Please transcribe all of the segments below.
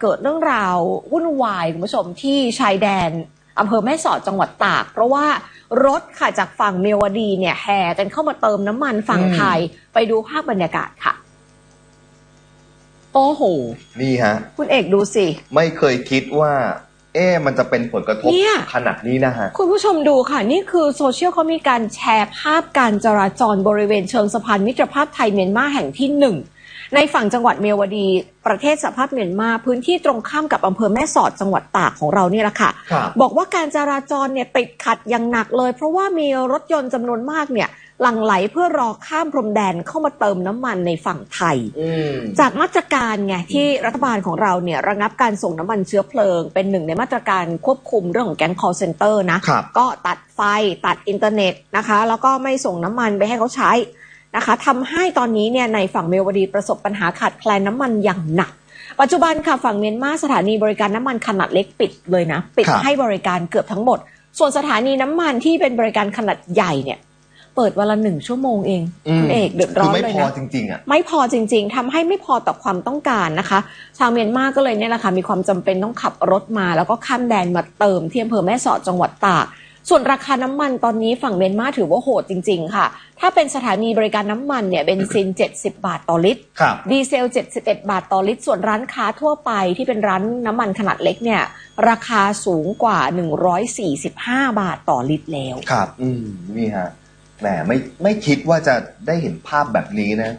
เกิดเรื่องราววุ่นวายคุณผู้ชมที่ชายแดนอำเภอแม่สอดจังหวัดตาก เพราะว่ารถค่ะจากฝั่งเมียวดีเนี่ยแห่กันเข้ามาเติมน้ำมันฝั่งอืมไทยไปดูภาพบรรยากาศค่ะ โอ้โห นี่ฮะ คุณเอกดูสิ ไม่เคยคิดว่า เอ๊ะมันจะเป็นผลกระทบเนี่ยขนาดนี้นะฮะ คุณผู้ชมดูค่ะ นี่คือโซเชียลเขามีการแชร์ภาพการจราจรบริเวณเชิงสะพานมิตรภาพไทยเมียนมาแห่งที่หนึ่งในฝั่งจังหวัดเมียวดี ประเทศสหภาพเมียนมาพื้นที่ตรงข้ามกับอำเภอแม่สอดจังหวัดตากของเราเนี่ยแหละค่ะครับบอกว่าการจราจรเนี่ยติดขัดอย่างหนักเลย เพราะว่ามีรถยนต์จำนวนมากเนี่ยหลั่งไหลเพื่อรอข้ามพรมแดนเข้ามาเติมน้ำมันในฝั่งไทยอืมจากมาตรการไงที่รัฐบาลของเราเนี่ยระงับการส่งน้ำมันเชื้อเพลิง เป็นหนึ่งในมาตรการควบคุมเรื่องของแก๊ง call center นะครับก็ตัดไฟตัดอินเทอร์เน็ตนะคะ แล้วก็ไม่ส่งน้ำมันไปให้เขาใช้ นะคะทำให้ตอนนี้เนี่ยในฝั่งเมียวดีประสบปัญหาขาดแคลนน้ำมันอย่างหนัก ปัจจุบันค่ะฝั่งเมียนมาสถานีบริการน้ำมันขนาดเล็กปิดเลยนะ ปิดครับให้บริการเกือบทั้งหมด ส่วนสถานีน้ำมันที่เป็นบริการขนาดใหญ่เนี่ยเปิดวันละหนึ่งชั่วโมงเองคุณเอกเดือดร้คืออนไม่เลยพอนะจริงๆอะไม่พอจริง ๆทำให้ไม่พอต่อความต้องการนะคะ ชาวเมียนมาก็เลยเนี่ยแหละค่ะมีความจำเป็นต้องขับรถมา แล้วก็ข้ามแดนมาเติมที่อำเภอแม่สอดจังหวัดตาก ส่วนราคาน้ำมันตอนนี้ฝั่งเมียนมาถือว่าโหดจริง ๆ ค่ะ ถ้าเป็นสถานีบริการน้ำมันเนี่ยเบนซิน 70 บาทต่อลิตรครับดีเซล 71 บาทต่อลิตร ส่วนร้านค้าทั่วไปที่เป็นร้านน้ำมันขนาดเล็กเนี่ยราคาสูงกว่า 145 บาทต่อลิตรแล้ว ครับ อืม นี่ฮะ แหม ไม่ ไม่คิดว่าจะได้เห็นภาพแบบนี้นะ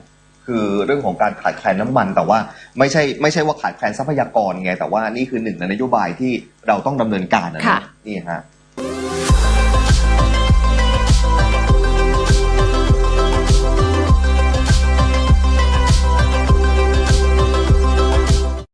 คือเรื่องของการขาดแคลนน้ำมัน แต่ว่าไม่ใช่ ไม่ใช่ว่าขาดแคลนทรัพยากรไง แต่ว่านี่คือหนึ่งในนโยบายที่เราต้องดำเนินการนะค่ะนี่ฮะ